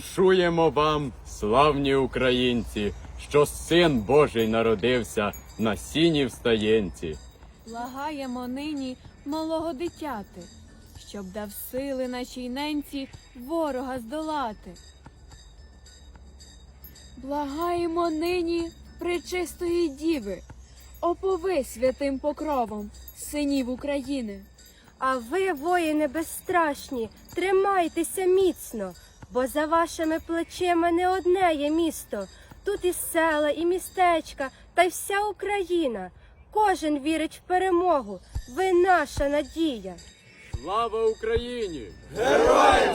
Вінчуємо вам, славні українці, що син Божий народився на сіні встаєнці. Благаємо нині малого дитяти, щоб дав сили нашій ненці ворога здолати. Благаємо нині пречистої діви, опови святим покровом синів України. А ви, воїни безстрашні, тримайтеся міцно, бо за вашими плечима не одне є місто. Тут і села, і містечка, та й вся Україна. Кожен вірить в перемогу. Ви наша надія. Слава Україні! Христос